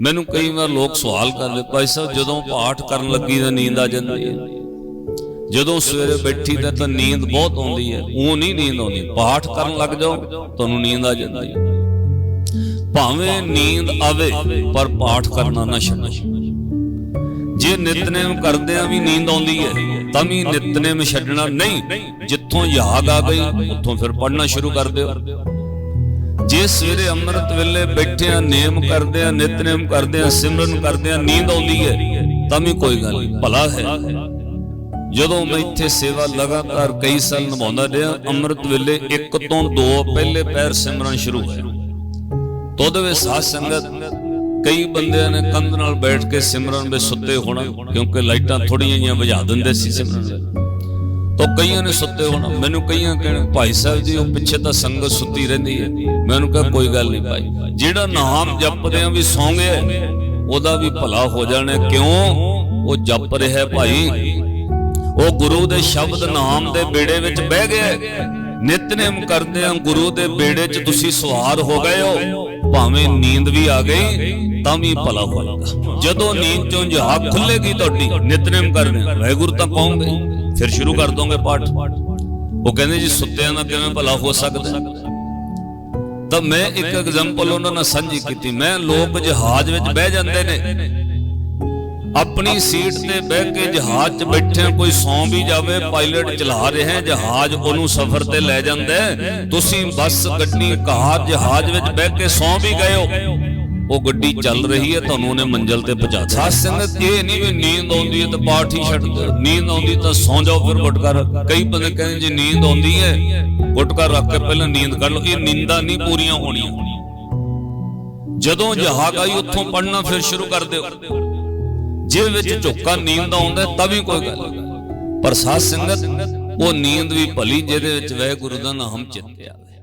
ਮੈਨੂੰ ਕਈ ਵਾਰ ਲੋਕ ਸਵਾਲ ਕਰਦੇ, ਭਾਈ ਸਾਹਿਬ, ਜਦੋਂ ਪਾਠ ਕਰਨ ਲੱਗੀ ਤਾਂ ਨੀਂਦ ਆ ਜਾਂਦੀ ਹੈ। ਜਦੋਂ ਸਵੇਰੇ ਬੈਠੀ ਦਾ ਤਾਂ ਨੀਂਦ ਬਹੁਤ ਆਉਂਦੀ ਹੈ। ਉਹ ਨਹੀਂ ਨੀਂਦ ਆਉਂਦੀ। ਪਾਠ ਕਰਨ ਲੱਗ ਜਾਓ, ਤੁਹਾਨੂੰ ਨੀਂਦ ਆ ਜਾਂਦੀ ਹੈ। ਭਾਵੇਂ ਨੀਂਦ ਆਵੇ, ਪਰ ਪਾਠ ਕਰਨਾ ਨਾ ਛੱਡੋ। ਜੇ ਨਿਤਨੇਮ ਕਰਦੇ ਆ ਵੀ ਨੀਂਦ ਆਉਂਦੀ ਹੈ, ਤਾਂ ਵੀ ਨਿਤਨੇਮ ਛੱਡਣਾ ਨਹੀਂ। ਜਿੱਥੋਂ ਯਾਦ ਆ ਗਈ, ਉੱਥੋਂ ਫਿਰ ਪੜ੍ਹਨਾ ਸ਼ੁਰੂ ਕਰ ਦਿਓ। ਜੇ ਸਵੇਰੇ ਅੰਮ੍ਰਿਤ ਵੇਲੇ ਬੈਠਿਆਂ ਨੇਮ ਕਰਦੇ ਆ ਨਿਤਨੇਮ ਕਰਦੇ ਆ ਸਿਮਰਨ ਕਰਦੇ ਆ ਨੀਂਦ ਆਉਂਦੀ ਹੈ, ਤਾਂ ਵੀ ਕੋਈ ਗੱਲ ਨਹੀਂ, ਭਲਾ ਹੈ। ਜਦੋਂ ਮੈਂ ਇੱਥੇ ਸੇਵਾ ਲਗਾਤਾਰ ਕਈ ਸਾਲ ਨਿਭਾਉਂਦਾ ਰਿਹਾ, ਅੰਮ੍ਰਿਤ ਵੇਲੇ ਇੱਕ ਤੋਂ ਦੋ ਪਹਿਲੇ ਪੈਰ ਸਿਮਰਨ ਸ਼ੁਰੂ ਹੋਇਆ ਤੋਂ ਵਿੱਚ ਸਾਧ ਸੰਗਤ ਕਈ ਬੰਦਿਆਂ ਨੇ ਕੰਧ ਨਾਲ ਬੈਠ ਕੇ ਸਿਮਰਨ ਵਿੱਚ ਸੁੱਤੇ ਹੋਣਾ, ਕਿਉਂਕਿ ਲਾਈਟਾਂ ਥੋੜੀਆਂ ਜਿਹੀਆਂ ਬੁਝਾ ਦਿੰਦੇ ਸੀ ਸਿਮਰਨ ਵਿੱਚ ਤਾਂ ਕਈਆਂ ਨੇ ਸੁੱਤੇ ਹੋਣਾ। ਮੈਨੂੰ ਕਈਆਂ ਕਹਿਣ, ਭਾਈ ਸਾਹਿਬ ਜੀ, ਉਹ ਪਿੱਛੇ ਤਾਂ ਸੰਗਤ ਸੁੱਤੀ ਰਹਿੰਦੀ ਹੈ। ਮੈਂ ਉਹਨੂੰ ਕਿਹਾ, ਕੋਈ ਗੱਲ ਨਹੀਂ ਭਾਈ। ਜਿਹੜਾ ਨਾਮ ਜਪਦੇ ਆ ਵੀ ਸੌਂ ਗਿਆ ਉਹਦਾ ਵੀ ਭਲਾ ਹੋ ਜਾਣਾ। ਕਿਉਂ? ਉਹ ਜਪ ਰਿਹਾ ਭਾਈ। ਉਹ ਗੁਰੂ ਦੇ ਸ਼ਬਦ ਨਾਮ ਦੇ ਬੇੜੇ ਵਿੱਚ ਬਹਿ ਗਿਆ। ਨਿਤਨੇਮ ਕਰਦੇ ਆ, ਗੁਰੂ ਦੇ ਬੇੜੇ 'ਚ ਤੁਸੀਂ ਸਵਾਰ ਹੋ ਗਏ ਹੋ। ਭਾਵੇਂ ਨੀਂਦ ਵੀ ਆ ਗਈ, ਤਾਂ ਵੀ ਭਲਾ ਹੋਏਗਾ ਜਦੋਂ। ਨੀਂਦ ਚੋਂ ਜਹਾਗ ਖੁੱਲੇਗੀ ਤੁਹਾਡੀ, ਨਿਤਨੇਮ ਕਰਨੇ। ਵਾਹਿਗੁਰੂ ਤਾਂ ਪਾਉਂਗੇ ਫਿਰ ਸ਼ੁਰੂ ਕਰ ਦੋਗੇ ਪਾਠ? ਉਹ ਕਹਿੰਦੇ ਜੀ, ਸੁੱਤਿਆਂ ਦਾ ਕਿਵੇਂ ਭਲਾ ਹੋ ਸਕਦਾ? ਤਾਂ ਮੈਂ ਇੱਕ ਐਗਜ਼ਾਮਪਲ ਉਹਨਾਂ ਨਾਲ ਸਾਂਝੀ ਕੀਤੀ। ਮੈਂ ਲੋਕ ਜਹਾਜ਼ ਵਿੱਚ ਬਹਿ ਜਾਂਦੇ ਨੇ। ਆਪਣੀ ਸੀਟ ਤੇ ਬਹਿ ਕੇ ਜਹਾਜ਼ 'ਚ ਬੈਠਿਆਂ ਕੋਈ ਸੌਂ ਵੀ ਜਾਵੇ ਪਾਇਲਟ ਚਲਾ ਰਿਹਾ ਹੈ, ਜਹਾਜ਼ ਉਹਨੂੰ ਸਫ਼ਰ ਤੇ ਲੈ ਜਾਂਦਾ ਤੁਸੀਂ ਬੱਸ, ਗੱਡੀ, ਕਾਰ ਜਹਾਜ਼ ਵਿੱਚ ਬਹਿ ਕੇ ਸੌਂ ਵੀ ਗਏ ਹੋ। ਉਹ ਗੱਡੀ ਚੱਲ ਰਹੀ ਹੈ ਤੁਹਾਨੂੰ ਉਹਨੇ ਮੰਜ਼ਲ ਤੇ ਪਹੁੰਚਾ ਦਿੱਤਾ। ਸਾਧ ਸੰਗਤ ਇਹ ਨਹੀਂ ਵੀ ਨੀਂਦ ਆਉਂਦੀ ਹੈ ਤਾਂ ਪਾਠ ਹੀ ਛੱਡ ਦਿਓ ਨੀਂਦ ਆਉਂਦੀ ਤਾਂ ਸੌਂ ਜਾਓ ਫਿਰ ਗੁਟਕਾ ਰੱਖ ਕਈ ਬੰਦੇ ਕਹਿੰਦੇ ਜੇ ਨੀਂਦ ਆਉਂਦੀ ਹੈ ਗੁਟਕਾ ਰੱਖ ਕੇ ਪਹਿਲਾਂ ਨੀਂਦ ਕਰ ਲਓ। ਇਹ ਨੀਂਦਾਂ ਨਹੀਂ ਪੂਰੀਆਂ ਹੋਣੀਆਂ। ਜਦੋਂ ਜਹਾਜ਼ ਆਈ ਉੱਥੋਂ ਪੜਨਾ ਫਿਰ ਸ਼ੁਰੂ ਕਰ ਦਿਓ। ਜੇ ਵਿੱਚ ਝੋਕਾ ਨੀਂਦ ਆਉਂਦਾ ਤਾਂ ਵੀ ਕੋਈ ਗੱਲ। ਪਰ ਸਾਧ ਸੰਗਤ ਉਹ ਨੀਂਦ ਵੀ ਭਲੀ ਜਿਹਦੇ ਵਿੱਚ ਵਾਹਿਗੁਰੂ ਦਾ ਨਾਮ ਚਿੱਤੇ ਆਵੇ